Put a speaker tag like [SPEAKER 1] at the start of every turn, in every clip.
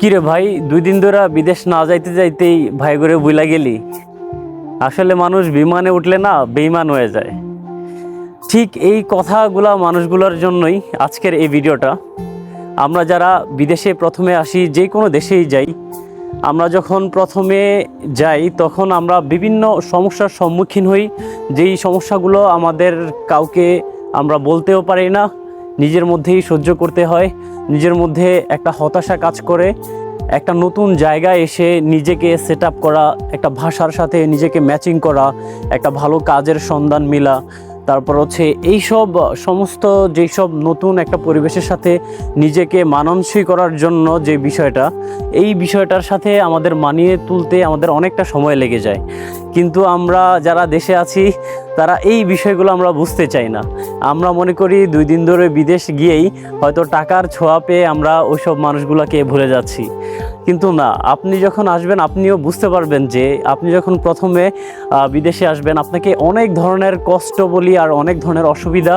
[SPEAKER 1] কিরে ভাই, দুই দিন ধরে বিদেশ না যাইতে যাইতেই ভাই করে বুইলা গেলি। আসলে মানুষ বিমানে উঠলে না বেইমান হয়ে যায়। ঠিক এই কথাগুলা মানুষগুলোর জন্যই আজকের এই ভিডিওটা। আমরা যারা বিদেশে প্রথমে আসি, যে কোনো দেশেই যাই, আমরা যখন প্রথমে যাই, তখন আমরা বিভিন্ন সমস্যার সম্মুখীন হই। যেই সমস্যাগুলো আমাদের কাউকে আমরা বলতেও পারি না নিজের মধ্যেই সহ্য করতে হয়, নিজের মধ্যে একটা হতাশা কাজ করে, একটা নতুন জায়গায় এসে নিজেকে সেট করা, একটা ভাষার সাথে নিজেকে ম্যাচিং করা, একটা ভালো কাজের সন্ধান মিলা, তারপর হচ্ছে এইসব সমস্ত যেই সব নতুন একটা পরিবেশের সাথে নিজেকে মানানসই করার জন্য যে বিষয়টা, এই বিষয়টার সাথে আমাদের মানিয়ে তুলতে আমাদের অনেকটা সময় লেগে যায়। কিন্তু আমরা যারা দেশে আছি, তারা এই বিষয়গুলো আমরা বুঝতে চাই না। আমরা মনে করি দুই দিন ধরে বিদেশ গিয়েই হয়তো টাকার ছোঁয়া পেয়ে আমরা ওইসব মানুষগুলোকে ভুলে যাচ্ছি। কিন্তু না, আপনি যখন আসবেন, আপনিও বুঝতে পারবেন যে আপনি যখন প্রথমে বিদেশে আসবেন, আপনাকে অনেক ধরনের কষ্ট বলি আর অনেক ধরনের অসুবিধা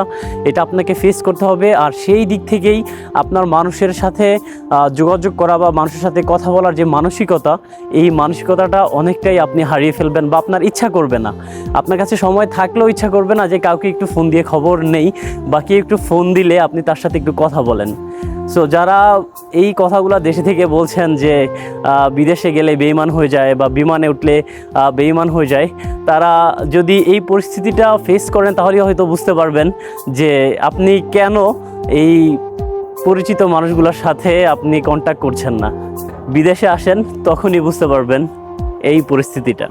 [SPEAKER 1] এটা আপনাকে ফেস করতে হবে। আর সেই দিক থেকেই আপনার মানুষের সাথে যোগাযোগ করা বা মানুষের সাথে কথা বলার যে মানসিকতা, এই মানসিকতাটা অনেকটাই আপনি হারিয়ে ফেলবেন বা আপনার ইচ্ছা করবে না। আপনার কাছে সময় থাকলেও ইচ্ছা করবে না যে কাউকে একটু ফোন দিয়ে খবর নেই বা কেউ একটু ফোন দিলে আপনি তার সাথে একটু কথা বলেন। সো যারা এই কথাগুলো দেশে থেকে বলছেন যে বিদেশে গেলে বেইমান হয়ে যায় বা বিমানে উঠলে বেইমান হয়ে যায়, তারা যদি এই পরিস্থিতিটা ফেস করেন তাহলে হয়তো বুঝতে পারবেন যে আপনি কেন এই পরিচিত মানুষগুলোর সাথে আপনি কন্ট্যাক্ট করছেন না। বিদেশে আসেন তখনই বুঝতে পারবেন এই পরিস্থিতিটা।